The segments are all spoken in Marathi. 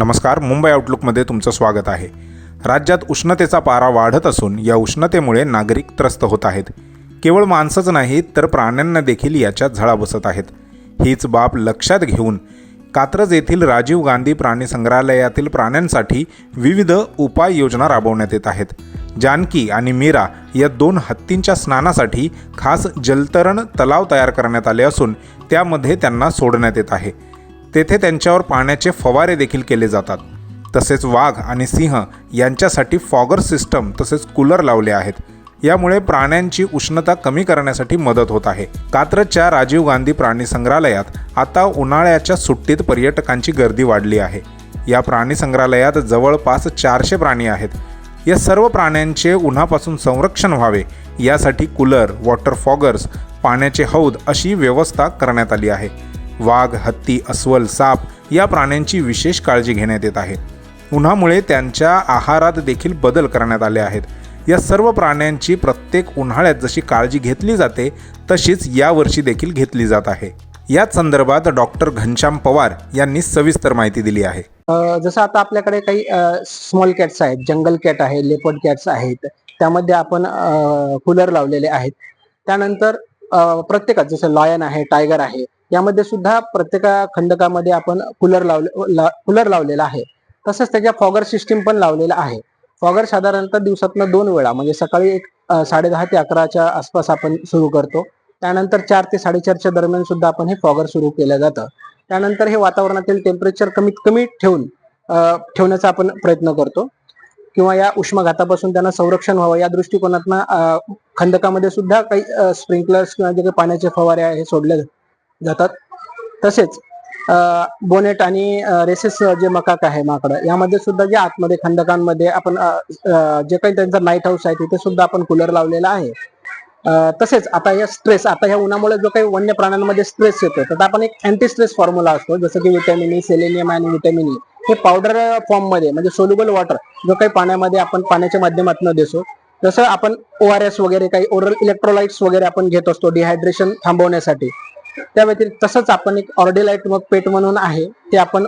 नमस्कार मुंबई आउटलुकमध्ये तुमचं स्वागत आहे. राज्यात उष्णतेचा पारा वाढत असून या उष्णतेमुळे नागरिक त्रस्त होत आहेत. केवळ माणसंच नाही तर प्राण्यांना देखील याच्यात झळा बसत आहेत. हीच बाब लक्षात घेऊन कात्रज येथील राजीव गांधी प्राणी संग्रहालयातील प्राण्यांसाठी विविध उपाययोजना राबवण्यात येत आहेत. जानकी आणि मीरा या दोन हत्तींच्या स्नानासाठी खास जलतरण तलाव तयार करण्यात आले असून त्यामध्ये त्यांना सोडण्यात येत आहे. तेथे त्यांच्यावर पाण्याचे फवारे देखील केले जातात. तसेच वाघ आणि सिंह यांच्यासाठी फॉगर सिस्टम तसेच कूलर लावले आहेत. यामुळे प्राण्यांची उष्णता कमी करण्यासाठी मदत होत आहे. कात्रजच्या राजीव गांधी प्राणी संग्रहालयात आता उन्हाळ्याच्या सुट्टीत पर्यटकांची गर्दी वाढली आहे. या प्राणी संग्रहालयात जवळपास चारशे प्राणी आहेत. या सर्व प्राण्यांचे उन्हापासून संरक्षण व्हावे. यासाठी कूलर वॉटर फॉगर्स पाण्याचे हौद अशी व्यवस्था करण्यात आली आहे. वाघ हत्ती अस्वल साप या प्राण्यांची विशेष काळजी घेण्यात येत आहे. उन्हामुळे त्यांच्या आहारात देखील बदल करण्यात आले आहेत. या सर्व प्राण्यांची प्रत्येक उन्हाळ्यात जशी काळजी घेतली जाते तशीच यावर्षी देखील घेतली जात आहे. याच संदर्भात डॉक्टर घनश्याम पवार यांनी सविस्तर माहिती दिली आहे. जसं आता आपल्याकडे काही स्मॉल कॅट्स आहेत जंगल कॅट आहे लेपर्ड कॅट्स आहेत त्यामध्ये आपण कूलर लावलेले आहेत. त्यानंतर प्रत्येकात जसं लॉयन आहे टायगर आहे यामध्ये सुद्धा प्रत्येका खंडकामध्ये आपण कूलर लावले ला कूलर लावलेला आहे. तसंच त्याच्या फॉगर सिस्टीम पण लावलेला आहे. फॉगर साधारणतः दिवसातनं दोन वेळा म्हणजे सकाळी एक साडे साडेदहा ते अकराच्या आसपास आपण सुरू करतो. त्यानंतर चार ते साडेचारच्या दरम्यान सुद्धा आपण हे फॉगर सुरू केलं जातं. त्यानंतर हे वातावरणातील टेम्परेचर कमीत कमी ठेवून ठेवण्याचा आपण प्रयत्न करतो. किंवा या उष्माघातापासून त्यांना संरक्षण व्हावं या दृष्टिकोनातनं खंदकामध्ये सुद्धा काही स्प्रिंकलर्स किंवा जे काही पाण्याचे फवारे आहे हे सोडले जातात. तसेच बोनेट आणि रेसेस जे मकाक आहे माकड यामध्ये सुद्धा जे आतमध्ये खंदकांमध्ये आपण जे काही त्यांचा नाईट हाऊस आहे तिथे सुद्धा आपण कूलर लावलेला आहे. तसेच आता या स्ट्रेस आता ह्या उन्हामुळे जो काही वन्य प्राण्यांमध्ये स्ट्रेस येतो तर आपण एक अँटी स्ट्रेस फॉर्म्युला असतो जसं की व्हिटॅमिन ई सेलेनियम आणि व्हिटॅमिन ई e. हे पावडर फॉर्ममध्ये म्हणजे सोल्युबल वॉटर जो काही पाण्यामध्ये आपण पाण्याच्या माध्यमातून देतो. जसं आपण ओ आर एस वगैरे काही ओरल इलेक्ट्रोलाइट्स वगैरे आपण घेत असतो डिहायड्रेशन थांबवण्यासाठी. त्या व्यतिरिक्त तसंच आपण एक ऑर्डेलाईट मग पेट म्हणून आहे ते आपण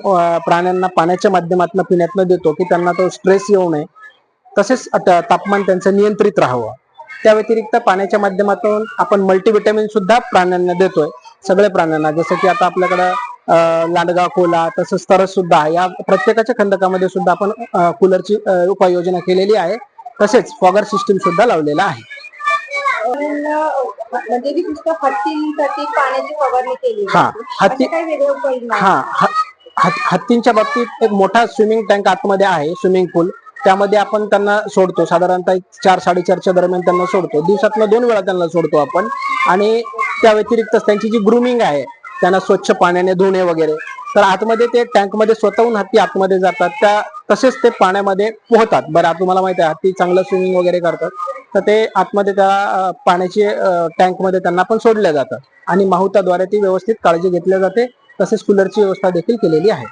प्राण्यांना पाण्याच्या माध्यमातून पिण्यातनं देतो की त्यांना तो स्ट्रेस येऊ नये. तसेच तापमान त्यांचं नियंत्रित राहावं. त्या व्यतिरिक्त पाण्याच्या माध्यमातून आपण मल्टीव्हिटॅमिन सुद्धा प्राण्यांना देतोय सगळ्या प्राण्यांना. जसं की आता आपल्याकडं अं, लांडगा कोला तसंच तरस सुद्धा आहे. या प्रत्येकाच्या खंदकामध्ये सुद्धा आपण कूलरची उपाययोजना केलेली आहे. तसेच फॉगर सिस्टीम सुद्धा लावलेला आहे. म्हणजे हत्तींसाठी पाण्याची फवारणी केली हा. हत्ती- वेगळे आहेत? हा हत- हत्तींच्या बाबतीत एक मोठा स्विमिंग टँक आतमध्ये आहे स्विमिंग पूल. त्यामध्ये आपण त्यांना सोडतो. साधारणतः एक चार साडेचारच्या दरम्यान त्यांना सोडतो. दिवसातनं दोन वेळा त्यांना सोडतो आपण. आणि त्या व्यतिरिक्त त्यांची जी ग्रुमिंग आहे त्यांना स्वच्छ पाण्याने धुणे वगैरे. तर आतमध्ये ते टँकमध्ये स्वतःहून हत्ती आतमध्ये जातात. त्या तसेच ते पाण्यामध्ये पोहतात. बरं तुम्हाला माहिती आहे हत्ती चांगलं स्विमिंग वगैरे करतात. तर ते आतमध्ये त्या पाण्याची टँकमध्ये त्यांना पण सोडल्या जातात आणि माहुताद्वारे ती व्यवस्थित काळजी घेतली जाते. तसेच कूलरची व्यवस्था देखील केलेली आहे.